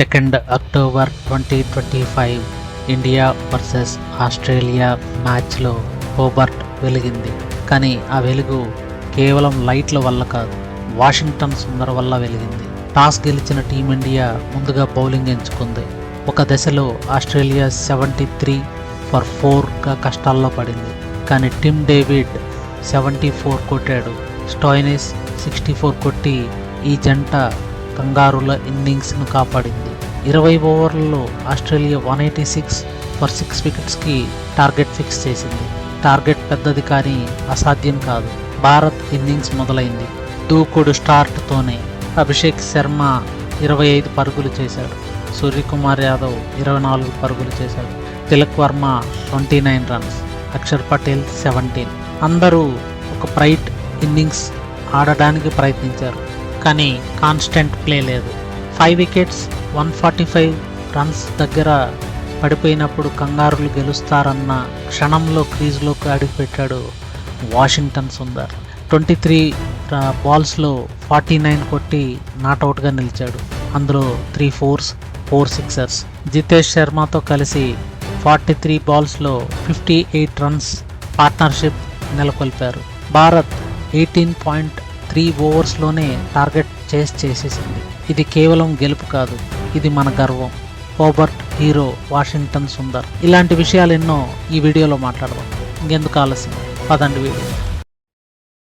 Second October twenty twenty five India versus Australia మ్యాచ్లో Hobart వెలిగింది. కానీ ఆ వెలుగు కేవలం లైట్ల వల్ల కాదు వాషింగ్టన్ సుందర్ వల్ల వెలిగింది. టాస్ గెలిచిన టీమిండియా ముందుగా బౌలింగ్ ఎంచుకుంది. ఒక దశలో ఆస్ట్రేలియా సెవెంటీ త్రీ ఫర్ ఫోర్గా కష్టాల్లో పడింది. కానీ టిమ్ డేవిడ్ సెవెంటీ ఫోర్ కొట్టాడు. స్టోయినిస్ సిక్స్టీ ఫోర్ కొట్టి ఈ జంట కంగారుల ఇన్నింగ్స్ను కాపాడింది. ఇరవై ఓవర్లలో Australia one eighty six for six వికెట్స్కి target fix చేసింది. టార్గెట్ పెద్దది కానీ అసాధ్యం కాదు. భారత్ ఇన్నింగ్స్ మొదలైంది. దూకుడు స్టార్ట్తోనే అభిషేక్ శర్మ ఇరవై ఐదు పరుగులు చేశాడు. సూర్యకుమార్ యాదవ్ ఇరవై నాలుగు పరుగులు చేశాడు. Tilak Varma twenty nine runs. Akshar Patel seventeen. అందరూ ఒక బ్రైట్ ఇన్నింగ్స్ ఆడడానికి ప్రయత్నించారు. కానీ కాన్స్టెంట్ ప్లే లేదు. Five wickets one forty five runs దగ్గర పడిపోయినప్పుడు కంగారులు గెలుస్తారన్న క్షణంలో క్రీజ్లోకి అడుగుపెట్టాడు వాషింగ్టన్ సుందర్. ట్వంటీ త్రీ బాల్స్లో ఫార్టీ నైన్ కొట్టి నాట్అవుట్గా నిలిచాడు. అందులో three fours four sixers. Jitesh శర్మతో కలిసి ఫార్టీ త్రీ బాల్స్లో ఫిఫ్టీ ఎయిట్ రన్స్ పార్ట్నర్షిప్ నెలకొల్పారు. భారత్ ఎయిటీన్ పాయింట్ త్రీ ఓవర్స్లోనే టార్గెట్ చేసి చేసేసింది. ఇది కేవలం గెలుపు కాదు. ఇది మన గర్వం. Hobart hero Washington Sundar. ఇలాంటి విషయాలు ఎన్నో ఈ వీడియోలో మాట్లాడదాం. ఇంకెందుకు ఆలస్యం? పదండి వీడియో.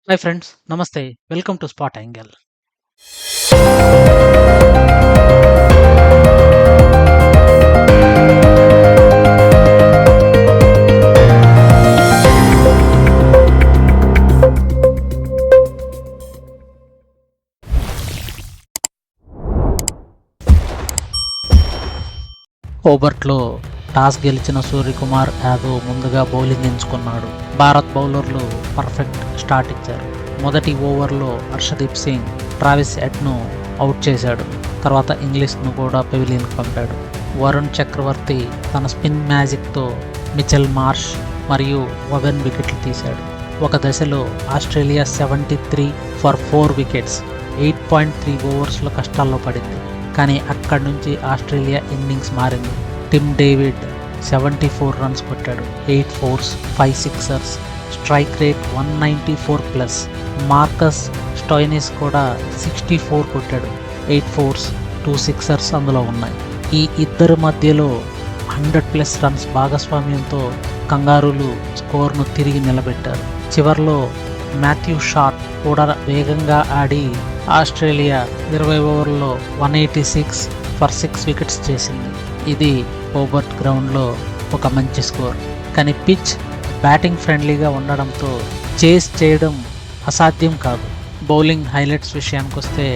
హాయ్ ఫ్రెండ్స్ నమస్తే. Welcome to spot angle. ఓబర్ట్లో toss గెలిచిన సూర్యకుమార్ యాదవ్ ముందుగా బౌలింగ్ ఎంచుకున్నాడు. భారత్ బౌలర్లు పర్ఫెక్ట్ స్టార్ట్ ఇచ్చారు. మొదటి ఓవర్లో హర్షదీప్ సింగ్ ట్రావిస్ ఎడ్ను అవుట్ చేశాడు. తర్వాత ఇంగ్లీష్ను కూడా పెవిలియన్కి పంపాడు. వరుణ్ చక్రవర్తి తన స్పిన్ మ్యాజిక్తో మిచెల్ మార్ష్ మరియు వగన్ వికెట్లు తీశాడు. ఒక దశలో Australia seventy three for four wickets eight point three ఓవర్స్లో కష్టాల్లో పడింది. కానీ అక్కడి నుంచి ఆస్ట్రేలియా ఇన్నింగ్స్ మారింది. Tim David seventy four runs కొట్టాడు. Eight fours five sixers strike rate one ninety four plus. Marcus Stoinis కూడా సిక్స్టీ ఫోర్ కొట్టాడు. ఎయిట్ ఫోర్స్ టూ సిక్సర్స్ అందులో ఉన్నాయి. ఈ ఇద్దరి మధ్యలో హండ్రెడ్ ప్లస్ రన్స్ భాగస్వామ్యంతో కంగారులు స్కోర్ను తిరిగి నిలబెట్టారు. చివర్లో మాథ్యూ షాట్ కూడా వేగంగా ఆడి ఆస్ట్రేలియా ఇరవై ఓవర్లో one eighty six for six wickets చేసింది. ఇది ఓబర్ట్ గ్రౌండ్లో ఒక మంచి స్కోర్. కానీ పిచ్ బ్యాటింగ్ ఫ్రెండ్లీగా ఉండడంతో చేస్ చేయడం అసాధ్యం కాదు. బౌలింగ్ హైలైట్స్ విషయానికి వస్తే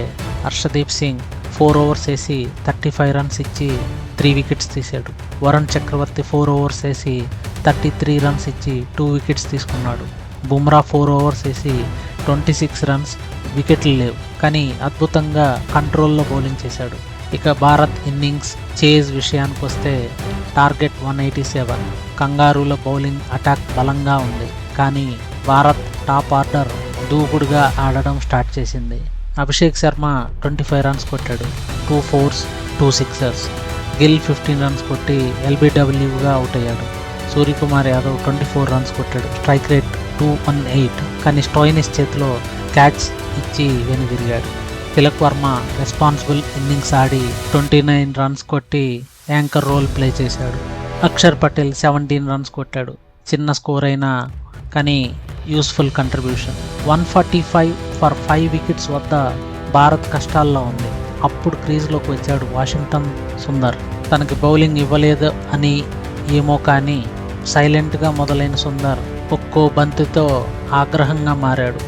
హర్షదీప్ సింగ్ ఫోర్ ఓవర్స్ వేసి థర్టీ ఫైవ్ రన్స్ ఇచ్చి త్రీ వికెట్స్ తీశాడు. వరుణ్ చక్రవర్తి ఫోర్ ఓవర్స్ వేసి థర్టీ త్రీ రన్స్ ఇచ్చి టూ వికెట్స్ తీసుకున్నాడు. బుమ్రా ఫోర్ ఓవర్స్ వేసి ట్వంటీ సిక్స్ రన్స్ వికెట్లు లేవు. కానీ అద్భుతంగా కంట్రోల్లో బౌలింగ్ చేశాడు. ఇక భారత్ ఇన్నింగ్స్ చేజ్ విషయానికి వస్తే టార్గెట్ వన్ ఎయిటీ సెవెన్. కంగారుల బౌలింగ్ అటాక్ బలంగా ఉంది. కానీ భారత్ టాప్ ఆర్డర్ దూకుడుగా ఆడడం స్టార్ట్ చేసింది. Abhishek Sharma twenty five runs కొట్టాడు. Two fours two sixers. Gill fifteen runs కొట్టి ఎల్బిడబ్ల్యూగా అవుట్ అయ్యాడు. Suryakumar Yadav twenty four runs కొట్టాడు. Strike rate two one eight కానీ స్టోయినిస్ చేతిలో క్యాచ్ ఇచ్చి వెనుదిరిగాడు తిలక్ వర్మ రెస్పాన్సిబుల్ ఇన్నింగ్స్ ఆడి ట్వంటీ నైన్ రన్స్ కొట్టి యాంకర్ రోల్ ప్లే చేశాడు. అక్షర్ పటేల్ సెవెంటీన్ రన్స్ కొట్టాడు. చిన్న స్కోర్ అయినా కానీ useful contribution one forty five for five wickets వద్ద భారత్ కష్టాల్లో ఉంది. అప్పుడు క్రీజ్లోకి వచ్చాడు వాషింగ్టన్ సుందర్. తనకి బౌలింగ్ ఇవ్వలేదు అని ఏమో కానీ సైలెంట్గా మొదలైన సుందర్ ఒక్కో బంతితో ఆగ్రహంగా మారాడు.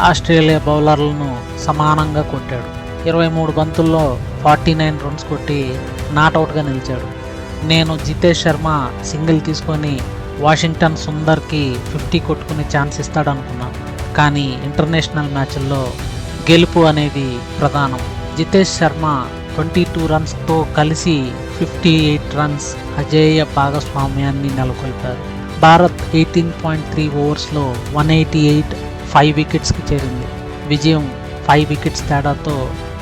ఆస్ట్రేలియా బౌలర్లను సమానంగా కొట్టాడు. ఇరవై మూడు బంతుల్లో ఫార్టీ నైన్ రన్స్ కొట్టి నాట్అవుట్గా నిలిచాడు. నేను జితేష్ శర్మ సింగిల్ తీసుకొని వాషింగ్టన్ సుందర్కి ఫిఫ్టీ కొట్టుకునే ఛాన్స్ ఇస్తాడనుకున్నాను. కానీ ఇంటర్నేషనల్ మ్యాచ్ల్లో గెలుపు అనేది ప్రధానం. జితేష్ శర్మ ట్వంటీ టూ రన్స్తో కలిసి ఫిఫ్టీ ఎయిట్ రన్స్ అజేయ భాగస్వామ్యాన్ని నెలకొల్పారు. భారత్ ఎయిటీన్ పాయింట్ త్రీ ఓవర్స్లో వన్ ఎయిటీ ఎయిట్ ఫైవ్ వికెట్స్కి చేరింది. విజయం ఫైవ్ వికెట్స్ తేడాతో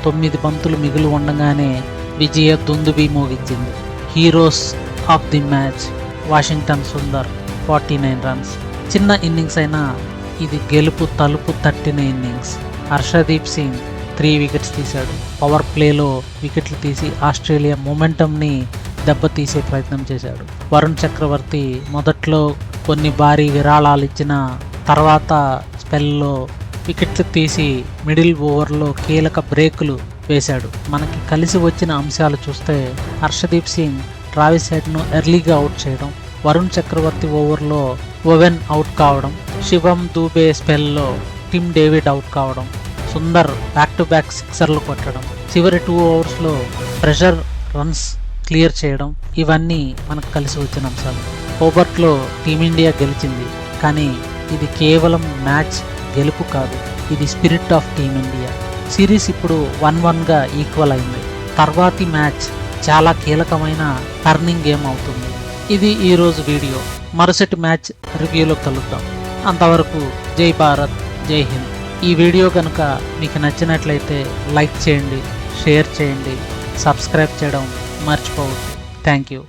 తొమ్మిది బంతులు మిగిలి ఉండగానే విజయ దుందుబి మోగించింది. Heroes of the match Washington Sundar forty nine runs. చిన్న ఇన్నింగ్స్ అయినా ఇది గెలుపు తలుపు తట్టిన innings. Harshdeep Singh three wickets తీశాడు. పవర్ ప్లేలో వికెట్లు తీసి ఆస్ట్రేలియా మొమెంటంని దెబ్బతీసే ప్రయత్నం చేశాడు. వరుణ్ చక్రవర్తి మొదట్లో కొన్ని భారీ విరాళాలు ఇచ్చిన తర్వాత స్పెల్లో వికెట్లు తీసి మిడిల్ ఓవర్లో కీలక బ్రేకులు వేశాడు. మనకి కలిసి వచ్చిన అంశాలు చూస్తే హర్షదీప్ సింగ్ ట్రావిస్ హెడ్ను ఎర్లీగా అవుట్ చేయడం వరుణ్ చక్రవర్తి ఓవర్లో ఓవెన్ అవుట్ కావడం శివం దూబే స్పెల్లో టిమ్ డేవిడ్ అవుట్ కావడం సుందర్ బ్యాక్ టు బ్యాక్ సిక్సర్లు కొట్టడం చివరి టూ ఓవర్స్లో ప్రెషర్ రన్స్ క్లియర్ చేయడం ఇవన్నీ మనకు కలిసి వచ్చిన అంశాలు. హోబర్ట్లో టీమిండియా గెలిచింది. కానీ ఇది కేవలం మ్యాచ్ గెలుపు కాదు. ఇది spirit of team India. Series ఇప్పుడు వన్ వన్గా ఈక్వల్ అయింది. తర్వాతి మ్యాచ్ చాలా కీలకమైన టర్నింగ్ గేమ్ అవుతుంది. ఇది ఈరోజు వీడియో. మరుసటి మ్యాచ్ రివ్యూలో కలుద్దాం. అంతవరకు జై భారత్ జై హింద్. ఈ వీడియో కనుక మీకు నచ్చినట్లయితే లైక్ చేయండి షేర్ చేయండి సబ్స్క్రైబ్ చేయడం మర్చిపోవద్దు. Thank you